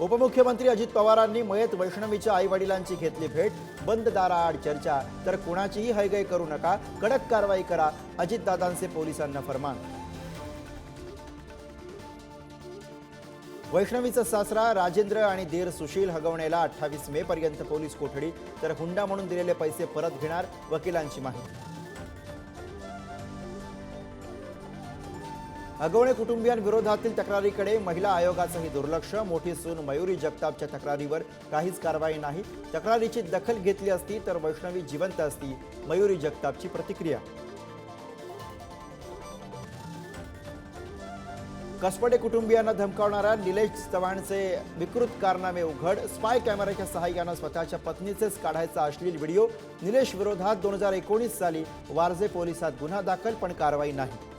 उपमुख्यमंत्री अजित पवारांनी मयत वैष्णवीच्या आईवडिलांची घेतली भेट. बंद दाराआड चर्चा. तर कुणाचीही हैगय करू नका. कडक कारवाई करा. अजितदादांचे पोलिसांना फरमान. वैष्णवीचा सासरा राजेंद्र आणि देर सुशील हगवणेला अठ्ठावीस मे पर्यंत पोलीस कोठडी. तर हुंडा म्हणून दिलेले पैसे परत घेणार वकिलांची माहिती. हगवणे कुटुंबियांविरोधातील तक्रारीकडे महिला आयोगाचंही दुर्लक्ष. मोठी सून मयुरी जगतापच्या तक्रारीवर काहीच कारवाई नाही. तक्रारीची दखल घेतली असती तर वैष्णवी जिवंत असती मयुरी जगतापची प्रतिक्रिया. कसपडे कुटुंबियांना धमकावणाऱ्या निलेश चव्हाणचे विकृत कारनामे उघड. स्पाय कॅमेऱ्याच्या सहाय्यानं स्वतःच्या पत्नीचेच काढायचा अश्लील व्हिडिओ. निलेश विरोधात दोन हजार एकोणीस साली वारजे पोलिसात गुन्हा दाखल पण कारवाई नाही.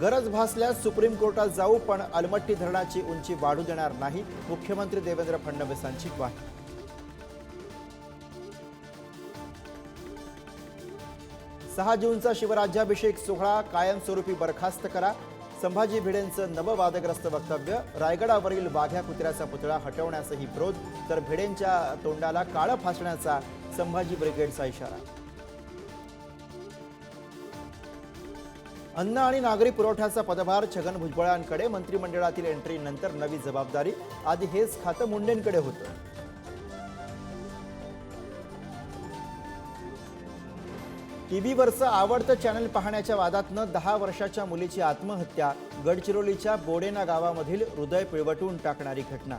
गरज भासल्यास सुप्रीम कोर्टात जाऊ पण अलमट्टी धरणाची उंची वाढू देणार नाही. मुख्यमंत्री देवेंद्र फडणवीसांची ग्वाही. सहा जूनचा शिवराज्याभिषेक सोहळा कायमस्वरूपी बरखास्त करा. संभाजी भिडेंचं नवं वादग्रस्त वक्तव्य रायगडावरील वाघ्या कुत्र्याचा पुतळा हटवण्यासही विरोध तर भिडेंच्या तोंडाला काळं फासण्याचा संभाजी ब्रिगेडचा इशारा. अन्न आणि नागरी पुरवठ्याचा पदभार छगन भुजबळांकडे मंत्रिमंडळातील एंट्रीनंतर नवी जबाबदारी. आधी हेच खातं मुंडेंकडे होतं. टीव्हीवरचं आवडतं चॅनल पाहण्याच्या वादातनं दहा वर्षाच्या मुलीची आत्महत्या गडचिरोलीच्या बोडेना गावामधील हृदय पिळवटून टाकणारी घटना.